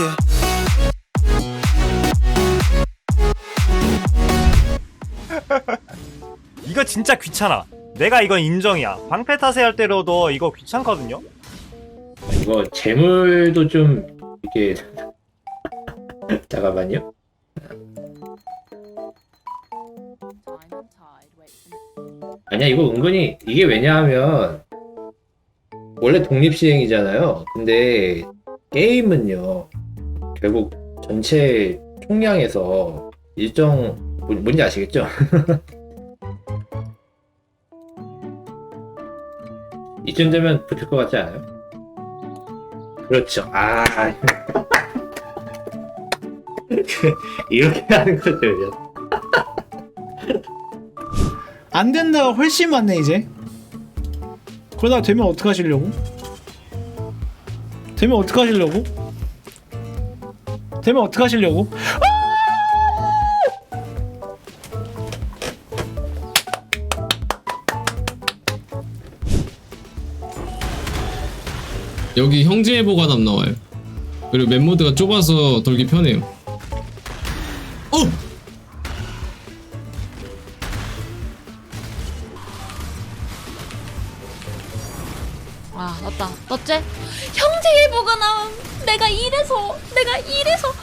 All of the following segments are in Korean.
Yeah. 이거 진짜 귀찮아. 내가 이건 인정이야. 방패 타세 할 때로도 이거 귀찮거든요. 이거 재물도 좀 이렇게 잠깐만요. 아니야 이거 은근히 이게 왜냐하면 원래 독립 시행이잖아요. 근데 게임은요 결국 전체 총량에서 일정 뭔- 뭔지 아시겠죠? 이쯤 되면 붙을 것 같지 않아요? 그렇죠. 아 이렇게 하는 거죠. 안 된다가 훨씬 많네 이제 그러다 되면 어떡하시려고? 되면 어떡하시려고? 되면 어떡하시려고? 여기 형제의 보관함 나와요. 그리고 맵모드가 좁아서 돌기 편해요. 어! 아 떴다 떴지? 형제의 보관함 내가 이래서 내가 이래서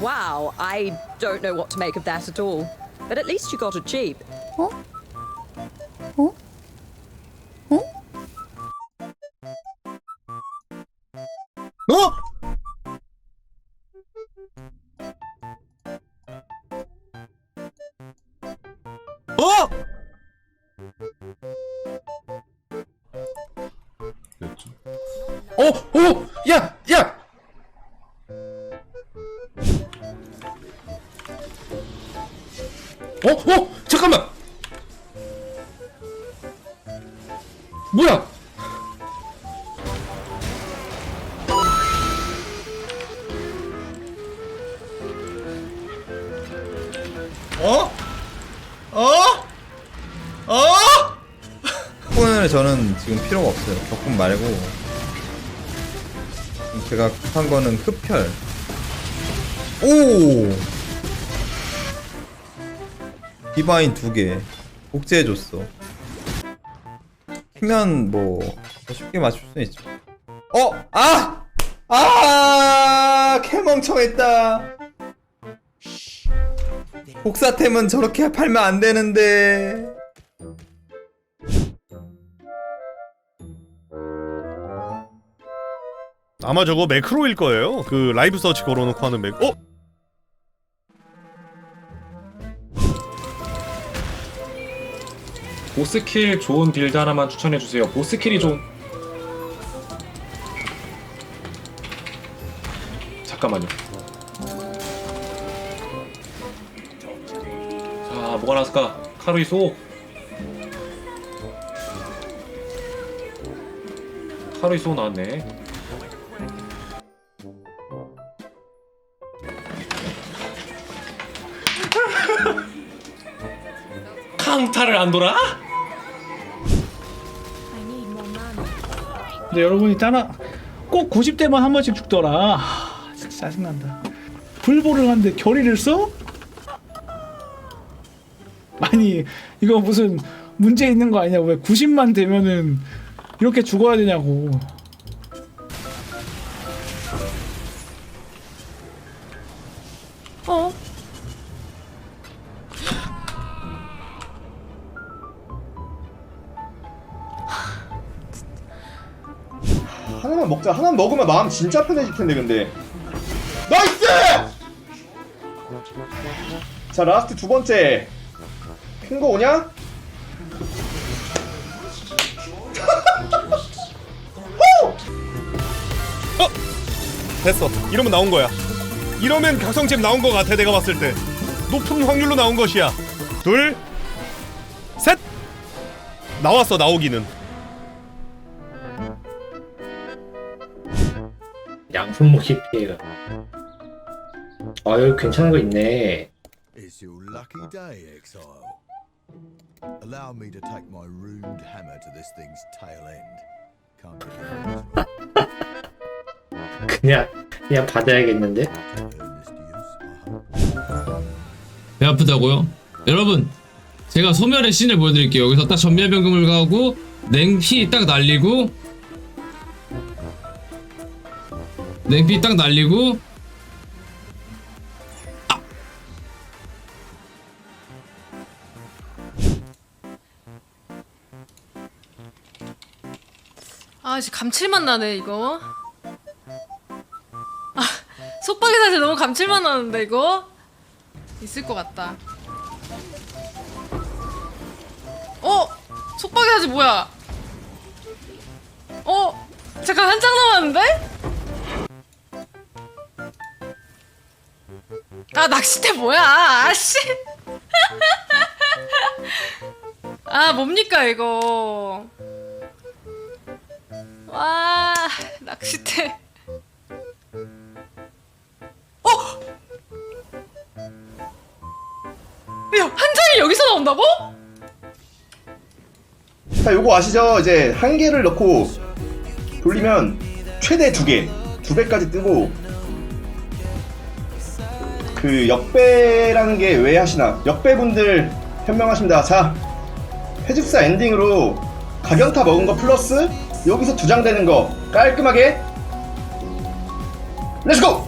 Wow, I don't know what to make of that at all. But at least you got it cheap. 어? 어? 어? 어? 어? 어, 오, 야, 야. 어, 어, 잠깐만. 뭐야? 어? 어? 어? 덕분을 저는 지금 필요가 없어요. 덕분 말고 제가 급한 거는 흡혈. 오! 디바인 두 개. 복제해줬어. 키면 뭐 쉽게 맞출 수는 있죠. 어! 아! 아! 개멍청했다. 복사템은 저렇게 팔면 안 되는데. 아마 저거 매크로일 거예요. 그 라이브 서치 걸어놓고 하는 매. 어? 보스킬 좋은 빌드 하나만 추천해 주세요. 보스킬이 좋은. 잠깐만요. 자, 뭐가 나왔을까? 카루이 소. 카루이 소 나왔네. 캉타를 안 돌아? 근데 여러분이 따라 꼭 90대만 한 번씩 죽더라 하, 진짜 짜증난다 불보를 하는데 결의를 써? 아니 이거 무슨 문제 있는 거 아니냐고 왜 90만 되면은 이렇게 죽어야 되냐고 어? 먹자. 하나만 먹으면 마음 진짜 편해질 텐데 근데. 나이스! 자 라스트 두 번째. 큰 거 오냐? 됐어. 이러면 나온 거야. 이러면 각성잼 나온 거 같아. 내가 봤을 때 높은 확률로 나온 것이야. 둘, 셋. 나왔어 나오기는. 손목이 피해가. 아, 여기 괜찮은 거 있네. It's your lucky day, exile. Allow me to take my rude hammer to this thing's tail end. Can't it. 그냥 그냥 받아야겠는데. 배 아프다고요? 여러분 제가 소멸의 신을 보여드릴게요 여기서 딱 전멸병금을 가고 냉피 딱 날리고 냉피 딱 날리고 아, 진짜 감칠맛 나네, 이거. 아, 속박이 사실 너무 감칠맛 나는데, 이거? 있을 것 같다. 어? 속박이 사실 뭐야? 어? 잠깐 한 장 남았는데? 아, 낚싯대 뭐야? 아씨! 아, 뭡니까, 이거. 와 낚싯대 어? 야, 한 장이 여기서 나온다고? 자, 요거 아시죠? 이제 한 개를 넣고 돌리면 최대 두 개, 두 배까지 뜨고 그 역배라는 게 왜 하시나? 역배분들 현명하십니다. 자, 해집사 엔딩으로 각연타 먹은 거 플러스 여기서 두 장 되는 거 깔끔하게 렛츠고!